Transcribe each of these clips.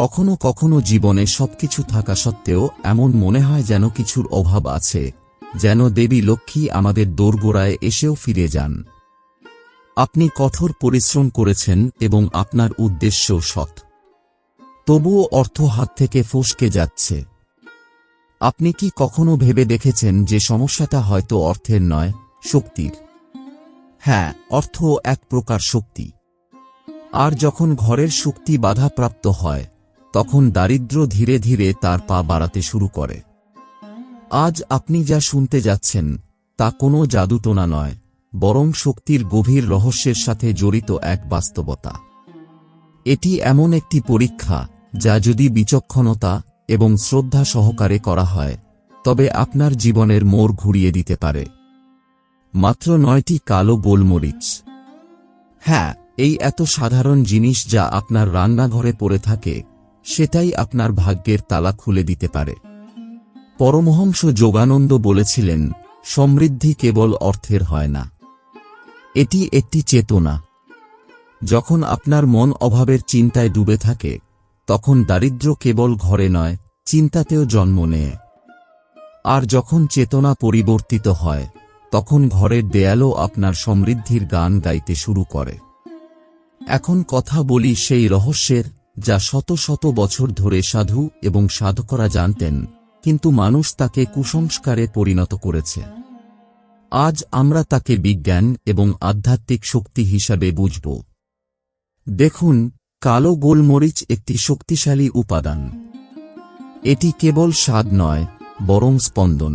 কখনো কখনো জীবনে সবকিছু থাকা সত্ত্বেও এমন মনে হয় যেন কিছুর অভাব আছে, যেন দেবী লক্ষ্মী আমাদের দোরগোড়ায় এসেও ফিরে যান। আপনি কঠোর পরিশ্রম করেছেন এবং আপনার উদ্দেশ্য সৎ। তবুও অর্থ হাত থেকে ফসকে যাচ্ছে। আপনি কি কখনো ভেবে দেখেছেন যে সমস্যাটা হয়তো অর্থের নয়, শক্তির? হ্যাঁ অর্থ এক প্রকার শক্তি। আর যখন ঘরের শক্তি বাধাপ্রাপ্ত হয় তখন দারিদ্র্য ধীরে ধীরে তার পা বাড়াতে শুরু করে। আজ আপনি যা শুনতে যাচ্ছেন, তা কোনো জাদুটোনা নয়, বরং শক্তির গভীর রহস্যের সাথে জড়িত এক বাস্তবতা। এটি এমন একটি পরীক্ষা, যা যদি বিচক্ষণতা এবং শ্রদ্ধা সহকারে করা হয়, তবে আপনার জীবনের মোড় ঘুরিয়ে দিতে পারে। মাত্র নয়টি কালো গোলমরিচ। হ্যাঁ এই এত সাধারণ জিনিস যা আপনার রান্নাঘরে পড়ে থাকে সেটাই আপনার ভাগ্যের তালা খুলে দিতে পারে। পরমহংস যোগানন্দ বলেছিলেন, সমৃদ্ধি কেবল অর্থের হয় না। এটি একটি চেতনা। যখন আপনার মন অভাবের চিন্তায় ডুবে থাকে, তখন দারিদ্র্য কেবল ঘরে নয়, চিন্তাতেও জন্ম নেয়। আর যখন চেতনা পরিবর্তিত হয়, তখন ঘরের দেয়ালও আপনার সমৃদ্ধির গান গাইতে শুরু করে। এখন কথা বলি সেই রহস্যের যা শত শত বছর ধরে সাধু এবং সাধকরা জানতেন, কিন্তু মানুষ তাকে কুসংস্কারে পরিণত করেছে। আজ আমরা তাকে বিজ্ঞান এবং আধ্যাত্মিক শক্তি হিসাবে বুঝব। দেখুন, কালো গোলমরিচ একটি শক্তিশালী উপাদান। এটি কেবল স্বাদ নয়, বরং স্পন্দন।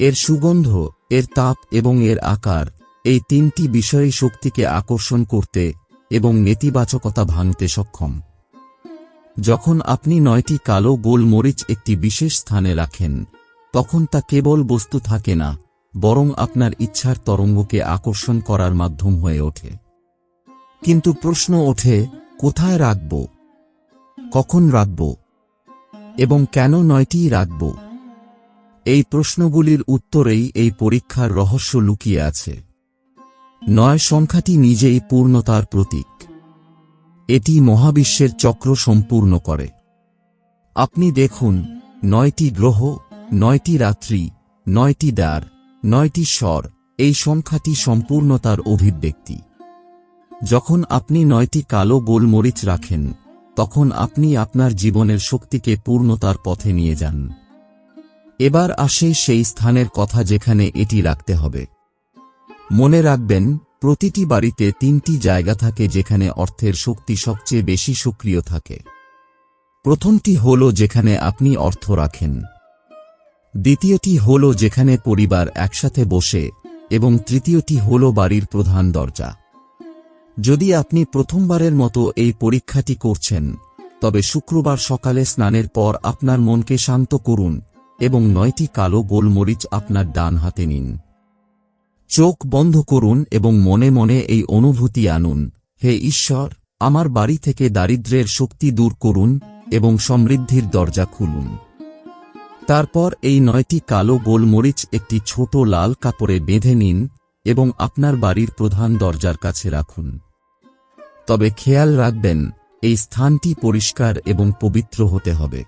এর সুগন্ধ, এর তাপ এবং এর আকার এই তিনটি বিষয়ই শক্তিকে আকর্ষণ করতে এবং নেতিবাচকতা ভাঙতে সক্ষম। যখন আপনি নয়টি কালো গোলমরিচ একটি বিশেষ স্থানে রাখেন, তখন তা কেবল বস্তু থাকে না, বরং আপনার ইচ্ছার তরঙ্গকে আকর্ষণ করার মাধ্যম হয়ে ওঠে। কিন্তু প্রশ্ন ওঠে, কোথায় রাখব? কখন রাখব? এবং কেন নয়টিই রাখব? এই প্রশ্নগুলির উত্তরেই এই পরীক্ষার রহস্য লুকিয়ে আছে। নয় সংখ্যাটি নিজেই পূর্ণতার প্রতীক। এটি মহাবিশ্বের চক্র সম্পূর্ণ করে। আপনি দেখুন, নয়টি গ্রহ, নয়টি রাত্রি, নয়টি দ্বার, নয়টি স্বর, এই সংখ্যাটি সম্পূর্ণতার অভিব্যক্তি। যখন আপনি নয়টি কালো গোলমরিচ রাখেন, তখন আপনি আপনার জীবনের শক্তিকে পূর্ণতার পথে নিয়ে যান। এবার আসে সেই স্থানের কথা যেখানে এটি রাখতে হবে। মনে রাখবেন, প্রতিটি বাড়িতে তিনটি জায়গা থাকে যেখানে অর্থের শক্তি সবচেয়ে বেশি সক্রিয় থাকে। প্রথমটি হল যেখানে আপনি অর্থ রাখেন। দ্বিতীয়টি হল যেখানে পরিবার একসাথে বসে, এবং তৃতীয়টি হল বাড়ির প্রধান দরজা। যদি আপনি প্রথমবারের মতো এই পরীক্ষাটি করছেন, তবে শুক্রবার সকালে স্নানের পর আপনার মনকে শান্ত করুন, এবং নয়টি কালো গোলমরিচ আপনার ডান হাতে নিন। চোখ বন্ধ করুন এবং মনে মনে এই অনুভূতি আনুন। হে ঈশ্বর, আমার বাড়ি থেকে দারিদ্র্যের শক্তি দূর করুন এবং সমৃদ্ধির দরজা খুলুন। তারপর এই নয়টি কালো গোলমরিচ একটি ছোট লাল কাপড়ে বেঁধে নিন এবং আপনার বাড়ির প্রধান দরজার কাছে রাখুন। তবে খেয়াল রাখবেন, এই স্থানটি পরিষ্কার এবং পবিত্র হতে হবে।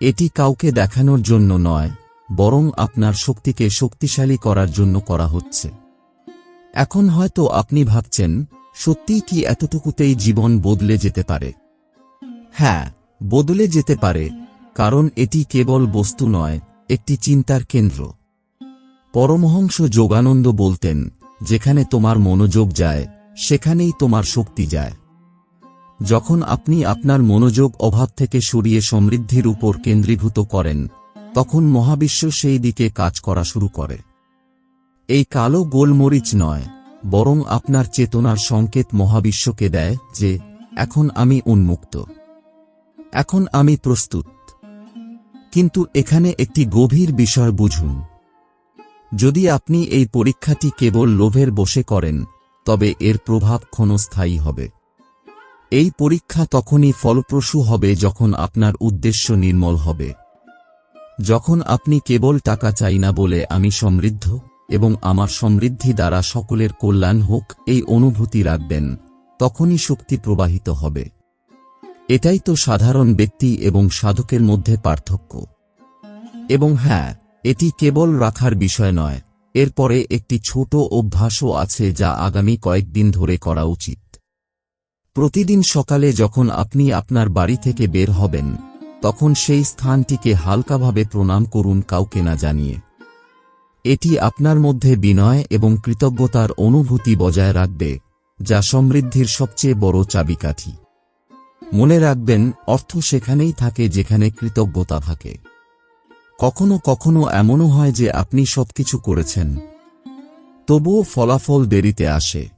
এটি কাউকে দেখানোর জন্য নয় বরং আপনার শক্তিকে শক্তিশালী করার জন্য করা হচ্ছে। এখন হয়তো আপনি ভাবছেন, সত্যিই কি এতটুকুতেই জীবন বদলে যেতে পারে? হ্যাঁ বদলে যেতে পারে, কারণ এটি কেবল বস্তু নয়, একটি চিন্তার কেন্দ্র। পরমহংস যোগানন্দ বলতেন, যেখানে তোমার মনোযোগ যায়, সেখানেই তোমার শক্তি যায়। যখন আপনি আপনার মনোযোগ অভাব থেকে সরিয়ে সমৃদ্ধির উপর কেন্দ্রীভূত করেন তখন মহাবিশ্ব সেই দিকে কাজ করা শুরু করে। এই কালো গোলমরিচ নয়, বরং আপনার চেতনার সংকেত মহাবিশ্বকে দেয় যে, এখন আমি উন্মুক্ত। এখন আমি প্রস্তুত। কিন্তু এখানে একটি গভীর বিষয় বুঝুন। যদি আপনি এই পরীক্ষাটি কেবল লোভের বসে করেন, তবে এর প্রভাব ক্ষণস্থায়ী হবে। এই পরীক্ষা তখনই ফলপ্রসূ হবে যখন আপনার উদ্দেশ্য নির্মল হবে। যখন আপনি কেবল টাকা চাই না বলে আমি সমৃদ্ধ এবং আমার সমৃদ্ধি দ্বারা সকলের কল্যাণ হোক এই অনুভূতি রাখবেন, তখনই শক্তি প্রবাহিত হবে। এটাই তো সাধারণ ব্যক্তি এবং সাধকের মধ্যে পার্থক্য। এবং হ্যাঁ এটি কেবল রাখার বিষয় নয় এরপরে একটি ছোট অভ্যাসও আছে যা আগামী কয়েকদিন ধরে করা উচিত। প্রতিদিন সকালে যখন আপনি আপনার বাড়ি থেকে বের হবেন তখন সেই স্থানটিকে হালকাভাবে প্রণাম করুন কাউকে না জানিয়ে। এটি আপনার মধ্যে বিনয় এবং কৃতজ্ঞতার অনুভূতি বজায় রাখবে, যা সমৃদ্ধির সবচেয়ে বড় চাবিকাঠি। মনে রাখবেন, অর্থ সেখানেই থাকে যেখানে কৃতজ্ঞতা থাকে। কখনো কখনো এমনও হয় যে আপনি সবকিছু করেছেন। তবুও ফলাফল দেরিতে আসে।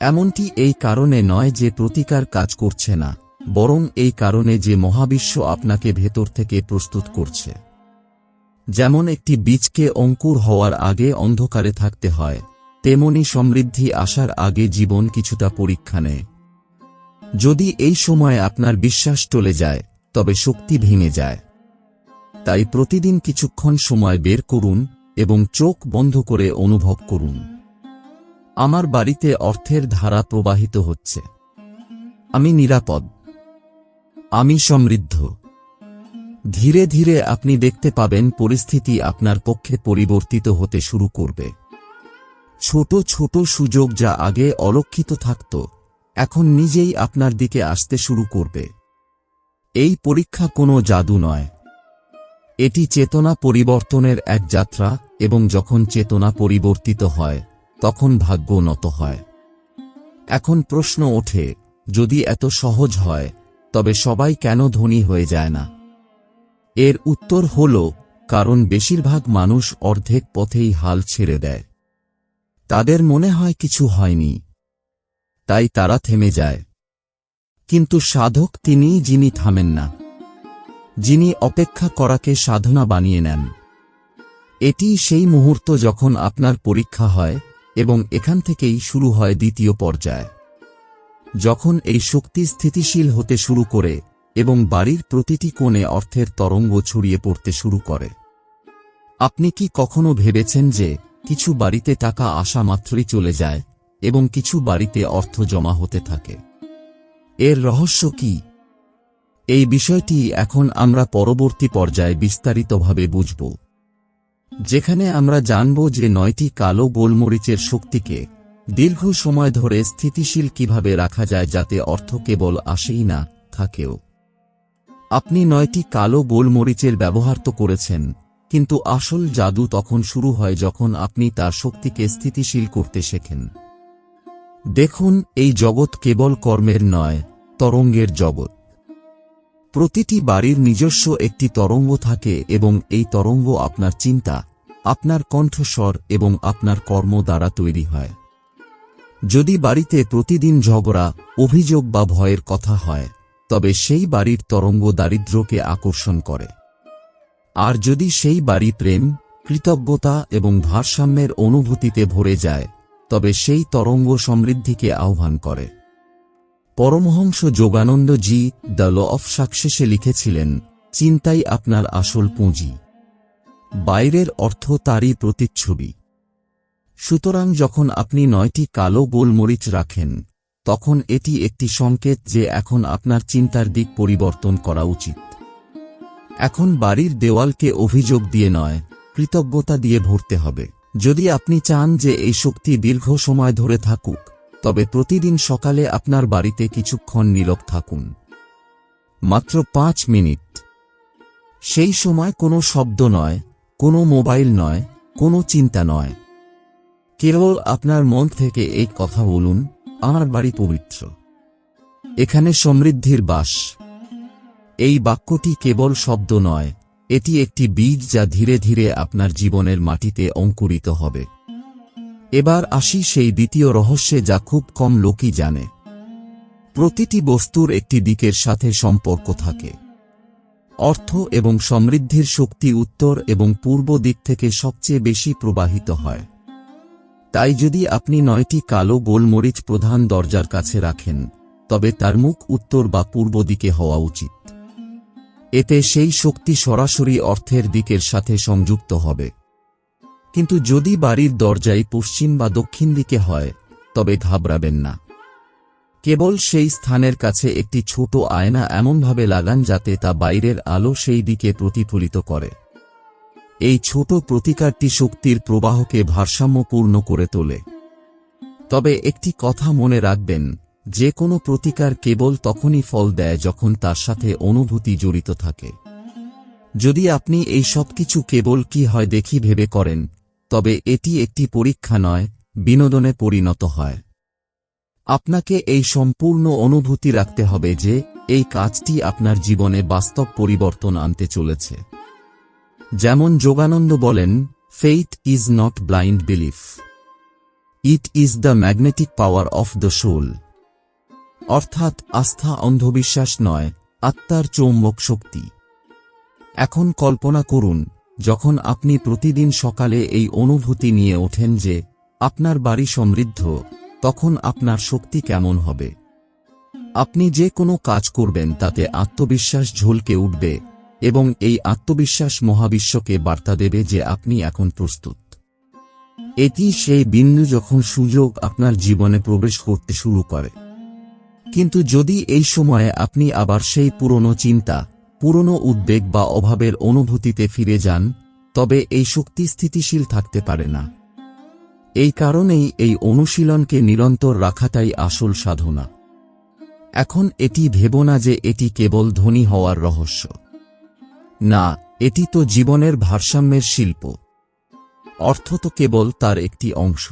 এমনটি এই কারণে নয় যে প্রতিকার কাজ করছে না। বরং এই কারণে যে মহাবিশ্ব আপনাকে ভেতর থেকে প্রস্তুত করছে। যেমন একটি বীজকে অঙ্কুর হওয়ার আগে অন্ধকারে থাকতে হয়, তেমনি সমৃদ্ধি আসার আগে জীবন কিছুটা পরীক্ষা নেয়। যদি এই সময় আপনার বিশ্বাস চলে যায়, তবে শক্তি ভেঙে যায়। তাই প্রতিদিন কিছুক্ষণ সময় বের করুন এবং চোখ বন্ধ করে অনুভব করুন। আমার বাড়িতে অর্থের ধারা প্রবাহিত হচ্ছে। আমি নিরাপদ। আমি সমৃদ্ধ। ধীরে ধীরে আপনি দেখতে পাবেন পরিস্থিতি আপনার পক্ষে পরিবর্তিত হতে শুরু করবে। ছোট ছোট সুযোগ যা আগে অলক্ষিত থাকত, এখন নিজেই আপনার দিকে আসতে শুরু করবে। এই পরীক্ষা কোনো জাদু নয়। এটি চেতনা পরিবর্তনের এক যাত্রা এবং যখন চেতনা পরিবর্তিত হয়, তখন ভাগ্য নত হয়। এখন প্রশ্ন ওঠে, যদি এত সহজ হয় তবে সবাই কেন ধনী হয়ে যায় না? এর উত্তর হল, কারণ বেশিরভাগ মানুষ অর্ধেক পথেই হাল ছেড়ে দেয়। তাদের মনে হয় কিছু হয়নি। তাই তারা থেমে যায়। কিন্তু সাধক তিনিই যিনি থামেন না। যিনি অপেক্ষা করাকে সাধনা বানিয়ে নেন। এটি সেই মুহূর্ত যখন আপনার পরীক্ষা হয় এবং এখান থেকেই শুরু হয় দ্বিতীয় পর্যায়। যখন এই শক্তি স্থিতিশীল হতে শুরু করে এবং বাড়ির প্রতিটি কোণে অর্থের তরঙ্গ ছড়িয়ে পড়তে শুরু করে। আপনি কি কখনো ভেবেছেন যে কিছু বাড়িতে টাকা আসা মাত্রই চলে যায় এবং কিছু বাড়িতে অর্থ জমা হতে থাকে? এর রহস্য কি? এই বিষয়টি এখন আমরা পরবর্তী পর্যায়ে বিস্তারিতভাবে বুঝব। যেখানে আমরা জানব যে নয়টি কালো গোলমরিচের শক্তিকে দীর্ঘ সময় ধরে স্থিতিশীল কীভাবে রাখা যায় যাতে অর্থ কেবল আসেই না থাকেও। আপনি নয়টি কালো গোলমরিচের ব্যবহার তো করেছেন, কিন্তু আসল জাদু তখন শুরু হয় যখন আপনি তার শক্তিকে স্থিতিশীল করতে শেখেন। দেখুন, এই জগৎ কেবল কর্মের নয়, তরঙ্গের জগৎ। প্রতিটি বাড়ির নিজস্ব একটি তরঙ্গ থাকে এবং এই তরঙ্গ আপনার চিন্তা, আপনার কণ্ঠস্বর এবং আপনার কর্ম দ্বারা তৈরি হয়। যদি বাড়িতে প্রতিদিন ঝগড়া, অভিযোগ বা ভয়ের কথা হয়, তবে সেই বাড়ির তরঙ্গ দারিদ্র্যকে আকর্ষণ করে। আর যদি সেই বাড়ি প্রেম, কৃতজ্ঞতা এবং ভারসাম্যের অনুভূতিতে ভরে যায়, তবে সেই তরঙ্গ সমৃদ্ধিকে আহ্বান করে। Paramhansa Yogananda ji the law of সাকসেসে লিখেছিলেন, চিন্তাই আপনার আসল পুঁজি। বাইরের অর্থ তারই প্রতিচ্ছবি। সুতরাং যখন আপনি নয়টি কালো গোলমরিচ রাখেন, তখন এটি একটি সংকেত যে এখন আপনার চিন্তার দিক পরিবর্তন করা উচিত। এখন বাড়ির দেওয়ালকে অভিযোগ দিয়ে নয়, কৃতজ্ঞতা দিয়ে ভরতে হবে। যদি আপনি চান যে এই শক্তি দীর্ঘ সময় ধরে থাকুক, তবে প্রতিদিন সকালে আপনার বাড়িতে কিছুক্ষণ নীরব থাকুন। মাত্র পাঁচ মিনিট। সেই সময় কোনো শব্দ নয়, কোনো মোবাইল নয়, কোনো চিন্তা নয়। কেবল আপনার মন থেকে এই কথা বলুন, আমার বাড়ি পবিত্র। এখানে সমৃদ্ধির বাস। এই বাক্যটি কেবল শব্দ নয়, এটি একটি বীজ যা ধীরে ধীরে আপনার জীবনের মাটিতে অঙ্কুরিত হবে। এবার আসি সেই দ্বিতীয় রহস্যে যা খুব কম লোকই জানে। প্রতিটি বস্তুর একটি দিকের সাথে সম্পর্ক থাকে। অর্থ এবং সমৃদ্ধির শক্তি উত্তর এবং পূর্ব দিক থেকে সবচেয়ে বেশি প্রবাহিত হয়। তাই যদি আপনি নয়টি কালো গোলমরিচ প্রধান দরজার কাছে রাখেন, তবে তার মুখ উত্তর বা পূর্ব দিকে হওয়া উচিত। এতে সেই শক্তি সরাসরি অর্থের দিকের সাথে সংযুক্ত হবে। কিন্তু যদি বাড়ির দরজাই পশ্চিম বা দক্ষিণ দিকে হয়, তবে ঘাবড়াবেন না। কেবল সেই স্থানের কাছে একটি ছোট আয়না এমনভাবে লাগান যাতে তা বাইরের আলো সেই দিকে প্রতিফলিত করে। এই ছোট প্রতিকারটি শক্তির প্রবাহকে ভারসাম্যপূর্ণ করে তোলে। তবে একটি কথা মনে রাখবেন, যে কোনো প্রতিকার কেবল তখনই ফল দেয় যখন তার সাথে অনুভূতি জড়িত থাকে। যদি আপনি এই সব কিছু কেবল কি হয় দেখি ভেবে করেন, তবে এটি একটি পরীক্ষা নয়, বিনোদনে পরিণত হয়। আপনাকে এই সম্পূর্ণ অনুভূতি রাখতে হবে যে, এই কাজটি আপনার জীবনে বাস্তব পরিবর্তন আনতে চলেছে। যেমন যোগানন্দ বলেন faith is not blind belief it is the magnetic power of the soul অর্থাৎ আস্থা অন্ধবিশ্বাস নয়, আত্মার চৌম্বক শক্তি। এখন কল্পনা করুন, যখন আপনি প্রতিদিন সকালে এই অনুভূতি নিয়ে ওঠেন যে, আপনার বাড়ি সমৃদ্ধ, তখন আপনার শক্তি কেমন হবে? আপনি যে কোনো কাজ করবেন, তাতে আত্মবিশ্বাস ঝলকে উঠবে এবং এই আত্মবিশ্বাস মহাবিশ্বকে বার্তা দেবে যে আপনি এখন প্রস্তুত। এটি সেই বিন্দু যখন সুযোগ আপনার জীবনে প্রবেশ করতে শুরু করে। কিন্তু যদি এই সময়ে আপনি আবার সেই পুরনো চিন্তা, পুরনো উদ্বেগ বা অভাবের অনুভূতিতে ফিরে যান, তবে এই শক্তি স্থিতিশীল থাকতে পারে না। এই কারণেই এই অনুশীলনকে নিরন্তর রাখাটাই আসল সাধনা। এখন এটি ভেব না যে এটি কেবল ধনী হওয়ার রহস্য। না, এটি তো জীবনের ভারসাম্যের শিল্প। অর্থ তো কেবল তার একটি অংশ।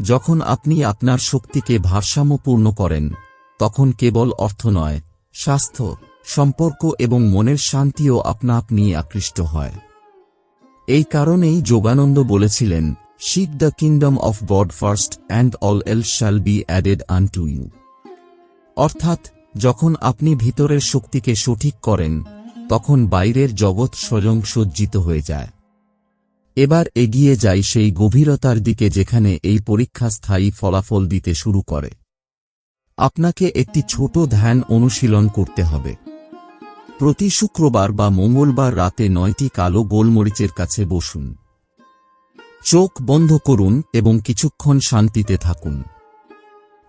যখন আপনি আপনার শক্তিকে ভারসাম্যপূর্ণ করেন, তখন কেবল অর্থ নয়, স্বাস্থ্য, সম্পর্ক এবং মনের শান্তিও আপনা আপনি আকৃষ্ট হয়। এই কারণেই যোগানন্দ বলেছিলেন seek the kingdom of God first and all else shall be added unto you অর্থাৎ, যখন আপনি ভিতরের শক্তিকে সঠিক করেন তখন বাইরের জগৎ স্বয়ং সজ্জিত হয়ে যায়। এবার এগিয়ে যাই সেই গভীরতার দিকে যেখানে এই পরীক্ষা স্থায়ী ফলাফল দিতে শুরু করে। আপনাকে একটি ছোট ধ্যান অনুশীলন করতে হবে। প্রতি শুক্রবার বা মঙ্গলবার রাতে নয়টি কালো গোলমরিচের কাছে বসুন। চোখ বন্ধ করুন এবং কিছুক্ষণ শান্তিতে থাকুন।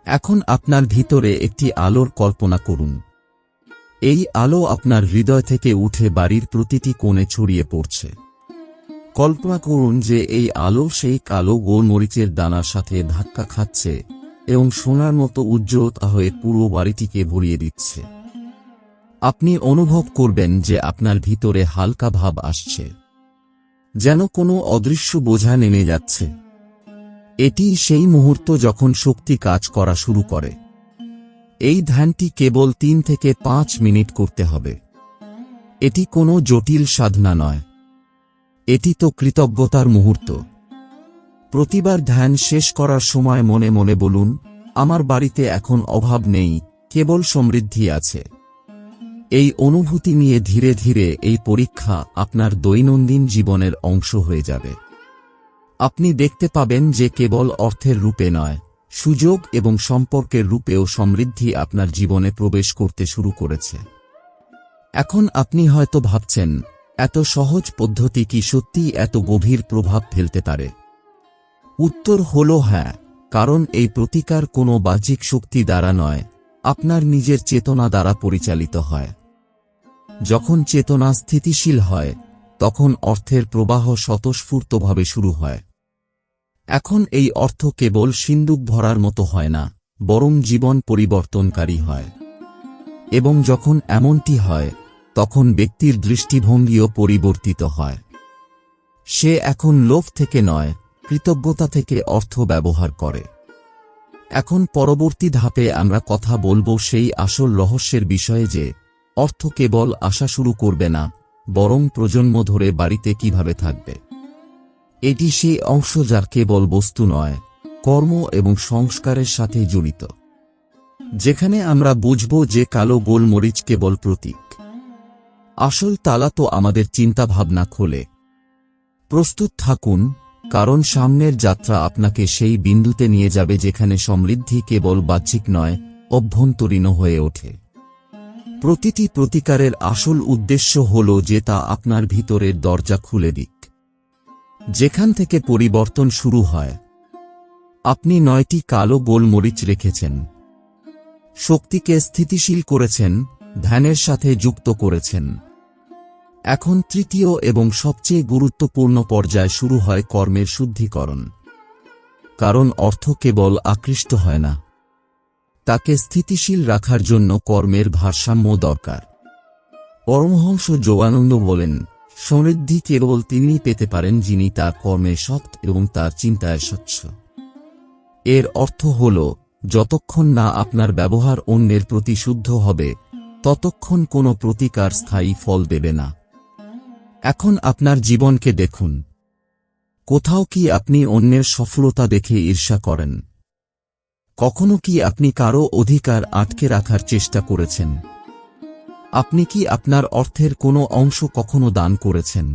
এখন আপনার ভিতরে একটি আলোর কল্পনা করুন। এই আলো আপনার হৃদয় থেকে উঠে বাড়ির প্রতিটি কোণে ছড়িয়ে পড়ছে। কল্পনা করুন যে এই আলো সেই কালো গোলমরিচের দানার সাথে ধাক্কা খাচ্ছে এবং সোনার মতো উজ্জ্বলতা হয়ে পুরো বাড়িটিকে ভরিয়ে দিচ্ছে। আপনি অনুভব করবেন যে আপনার ভিতরে হালকা ভাব আসছে। যেন কোনো অদৃশ্য বোঝা নেমে যাচ্ছে। এটি সেই মুহূর্ত যখন শক্তি কাজ করা শুরু করে। এই ধ্যানটি কেবল তিন থেকে পাঁচ মিনিট করতে হবে। এটি কোনো জটিল সাধনা নয়। এটি তো কৃতজ্ঞতার মুহূর্ত। প্রতিবার ধ্যান শেষ করার সময় মনে মনে বলুন, আমার বাড়িতে এখন অভাব নেই, কেবল সমৃদ্ধি আছে। এই অনুভূতি নিয়ে ধীরে ধীরে এই পরীক্ষা আপনার দৈনন্দিন জীবনের অংশ হয়ে যাবে। আপনি দেখতে পাবেন যে কেবল অর্থের রূপে নয় সুযোগ এবং সম্পর্কের রূপেও সমৃদ্ধি আপনার জীবনে প্রবেশ করতে শুরু করেছে। এখন আপনি হয়তো ভাবছেন, এত সহজ পদ্ধতি কি সত্যি এত গভীর প্রভাব ফেলতে পারে? উত্তর হল হ্যাঁ কারণ এই প্রতিকার কোনো বাহ্যিক শক্তি দ্বারা নয়, আপনার নিজের চেতনা দ্বারা পরিচালিত হয়। যখন চেতনা স্থিতিশীল হয়, তখন অর্থের প্রবাহ স্বতঃস্ফূর্তভাবে শুরু হয়। এখন এই অর্থ কেবল সিন্দুক ভরার মতো হয় না, বরং জীবন পরিবর্তনকারী হয়। এবং যখন এমনটি হয়, তখন ব্যক্তির দৃষ্টিভঙ্গিও পরিবর্তিত হয়। সে এখন লোভ থেকে নয়, কৃতজ্ঞতা থেকে অর্থ ব্যবহার করে। এখন পরবর্তী ধাপে আমরা কথা বলব সেই আসল রহস্যের বিষয়ে যে, অর্থ কেবল আসা শুরু করবে না, বরং প্রজন্ম ধরে বাড়িতে কীভাবে থাকবে। এটি সেই অংশ যার কেবল বস্তু নয়, কর্ম এবং সংস্কারের সাথে জড়িত। যেখানে আমরা বুঝব যে কালো গোলমরিচ কেবল প্রতীক। আসল তালা তো আমাদের চিন্তাভাবনা খোলে। প্রস্তুত থাকুন, কারণ সামনের যাত্রা আপনাকে সেই বিন্দুতে নিয়ে যাবে যেখানে সমৃদ্ধি কেবল বাহ্যিক নয়, অভ্যন্তরীণ হয়ে ওঠে। প্রতিটি প্রতিকারের আসল উদ্দেশ্য হল যে তা আপনার ভিতরের দরজা খুলে দিক। যেখান থেকে পরিবর্তন শুরু হয়। আপনি নয়টি কালো গোলমরিচ রেখেছেন। শক্তিকে স্থিতিশীল করেছেন, ধ্যানের সাথে যুক্ত করেছেন। এখন তৃতীয় এবং সবচেয়ে গুরুত্বপূর্ণ পর্যায় শুরু হয় কর্মের শুদ্ধিকরণ। কারণ অর্থ কেবল আকৃষ্ট হয় না। তাকে স্থিতিশীল রাখার জন্য কর্মের ভারসাম্য দরকার। পরমহংস যোগানন্দ বলেন সমৃদ্ধি কেবল তিনিই পেতে পারেন যিনি তার কর্মে সৎ এবং তার চিন্তায় স্বচ্ছ। এর অর্থ হল, যতক্ষণ না আপনার ব্যবহার অন্যের প্রতি শুদ্ধ হবে, ততক্ষণ কোনো প্রতিকার স্থায়ী ফল দেবে না। এখন আপনার জীবনকে দেখুন। কোথাও কি আপনি অন্যের সফলতা দেখে ঈর্ষা করেন? কখনো কি আপনি কারও অধিকার আটকে রাখার চেষ্টা করেছেন? আপনি কি আপনার অর্থের কোনো অংশ কখনো দান করেছেন?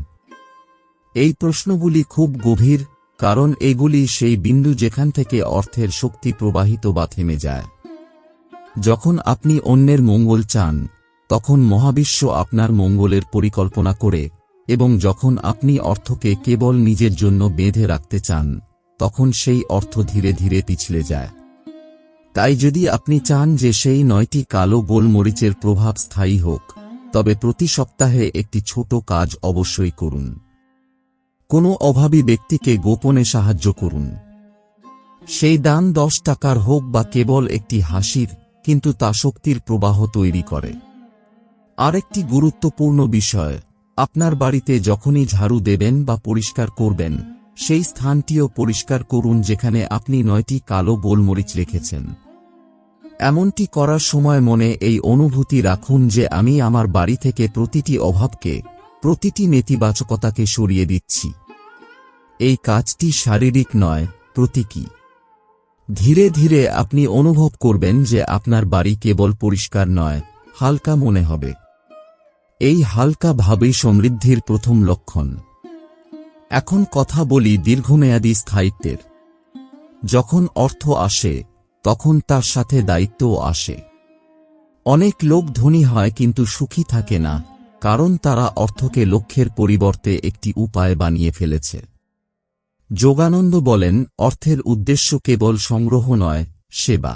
এই প্রশ্নগুলি খুব গভীর, কারণ এগুলি সেই বিন্দু যেখান থেকে অর্থের শক্তি প্রবাহিত বা থেমে যায়। যখন আপনি অন্যের মঙ্গল চান, তখন মহাবিশ্ব আপনার মঙ্গলের পরিকল্পনা করে, এবং যখন আপনি অর্থকে কেবল নিজের জন্য বেঁধে রাখতে চান, তখন সেই অর্থ ধীরে ধীরে পিছলে যায়। তাই যদি আপনি চান যে সেই নয়টি কালো গোলমরিচের প্রভাব স্থায়ী হোক, তবে প্রতি সপ্তাহে একটি ছোট কাজ অবশ্যই করুন। কোনো অভাবী ব্যক্তিকে গোপনে সাহায্য করুন। সেই দান দশ টাকার হোক বা কেবল একটি হাসির, কিন্তু তা শক্তির প্রবাহ তৈরি করে। আরেকটি গুরুত্বপূর্ণ বিষয়, আপনার বাড়িতে যখনই ঝাড়ু দেবেন বা পরিষ্কার করবেন, সেই স্থানটিও পরিষ্কার করুন যেখানে আপনি নয়টি কালো গোলমরিচ রেখেছেন। এমনটি করার সময় মনে এই অনুভূতি রাখুন যে আমি আমার বাড়ি থেকে প্রতিটি অভাবকে, প্রতিটি নেতিবাচকতাকে সরিয়ে দিচ্ছি। এই কাজটি শারীরিক নয়, প্রতীকী। ধীরে ধীরে আপনি অনুভব করবেন যে আপনার বাড়ি কেবল পরিষ্কার নয়, হালকা মনে হবে। এই হালকা ভাবেই সমৃদ্ধির প্রথম লক্ষণ। এখন কথা বলি দীর্ঘমেয়াদী স্থায়িত্বের। যখন অর্থ আসে তখন তার সাথে দায়িত্বও আসে। অনেক লোক ধনী হয় কিন্তু সুখী থাকে না, কারণ তারা অর্থকে লক্ষ্যের পরিবর্তে একটি উপায় বানিয়ে ফেলেছে। যোগানন্দ বলেন, অর্থের উদ্দেশ্য কেবল সংগ্রহ নয়, সেবা।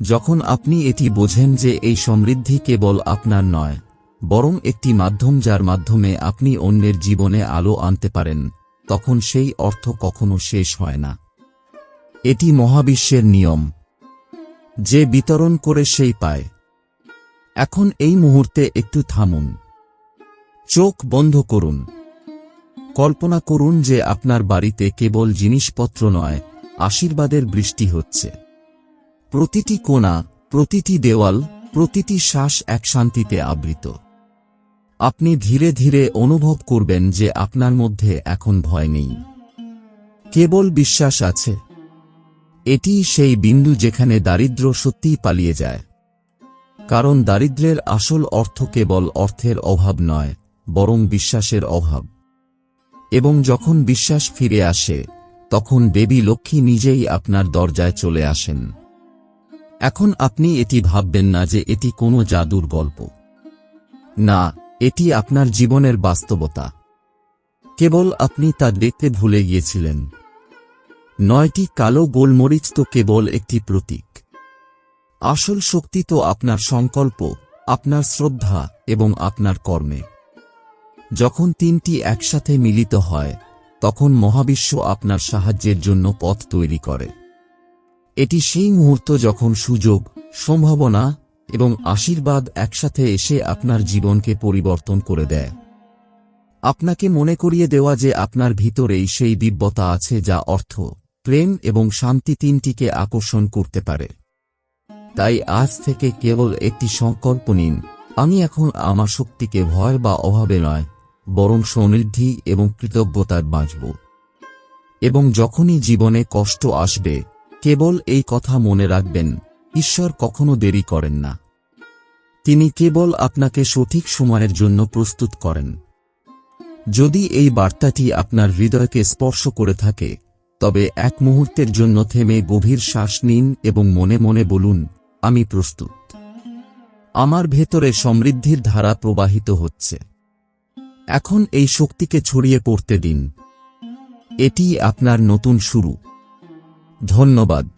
যখন আপনি এটি বোঝেন যে এই সমৃদ্ধি কেবল আপনার নয়, বরং একটি মাধ্যম যার মাধ্যমে আপনি অন্যের জীবনে আলো আনতে পারেন, তখন সেই অর্থ কখনো শেষ হয় না। এটি মহাবিশ্বের নিয়ম। যে বিতরণ করে সেই পায়। এখন এই মুহূর্তে একটু থামুন। চোখ বন্ধ করুন। কল্পনা করুন যে আপনার বাড়িতে কেবল জিনিসপত্র নয়, আশীর্বাদের বৃষ্টি হচ্ছে। প্রতিটি কোণা, প্রতিটি দেওয়াল, প্রতিটি শ্বাস এক শান্তিতে আবৃত। আপনি ধীরে ধীরে অনুভব করবেন যে আপনার মধ্যে এখন ভয় নেই। কেবল বিশ্বাস আছে। এটি সেই বিন্দু যেখানে দারিদ্র সত্যিই পালিয়ে যায়। কারণ দারিদ্র্যের আসল অর্থ কেবল অর্থের অভাব নয়, বরং বিশ্বাসের অভাব। এবং যখন বিশ্বাস ফিরে আসে, তখন দেবী লক্ষ্মী নিজেই আপনার দরজায় চলে আসেন। এখন আপনি এটি ভাববেন না যে এটি কোনো জাদুর গল্প। না, এটি আপনার জীবনের বাস্তবতা। কেবল আপনি তা দেখতে ভুলে গিয়েছিলেন। নয়টি কালো গোলমরিচ তো কেবল একটি প্রতীক। আসল শক্তি তো আপনার সংকল্প, আপনার শ্রদ্ধা এবং আপনার কর্মে। যখন তিনটি একসাথে মিলিত হয়, তখন মহাবিশ্ব আপনার সাহায্যের জন্য পথ তৈরি করে। এটি সেই মুহূর্ত যখন সুযোগ, সম্ভাবনা এবং আশীর্বাদ একসাথে এসে আপনার জীবনকে পরিবর্তন করে দেয়। আপনাকে মনে করিয়ে দেওয়া যে আপনার ভিতরেই সেই দিব্যতা আছে যা অর্থ। প্রেম এবং শান্তি তিনটিকে আকর্ষণ করতে পারে। তাই আজ থেকে কেবল একটি সংকল্প নিন, আমি এখন আমার শক্তিকে ভয় বা অভাবে নয়, বরং সমৃদ্ধি এবং কৃতজ্ঞতার বাঁচব। এবং যখনই জীবনে কষ্ট আসবে, কেবল এই কথা মনে রাখবেন, ঈশ্বর কখনো দেরি করেন না। তিনি কেবল আপনাকে সঠিক সময়ের জন্য প্রস্তুত করেন। যদি এই বার্তাটি আপনার হৃদয়কে স্পর্শ করে থাকে তবে এক মুহূর্তের জন্য থেমে গভীর শ্বাস নিন এবং মনে মনে বলুন, আমি প্রস্তুত। আমার ভেতরে সমৃদ্ধির ধারা প্রবাহিত হচ্ছে। এখন এই শক্তিকে ছড়িয়ে পড়তে দিন। এটি আপনার নতুন শুরু। ধন্যবাদ।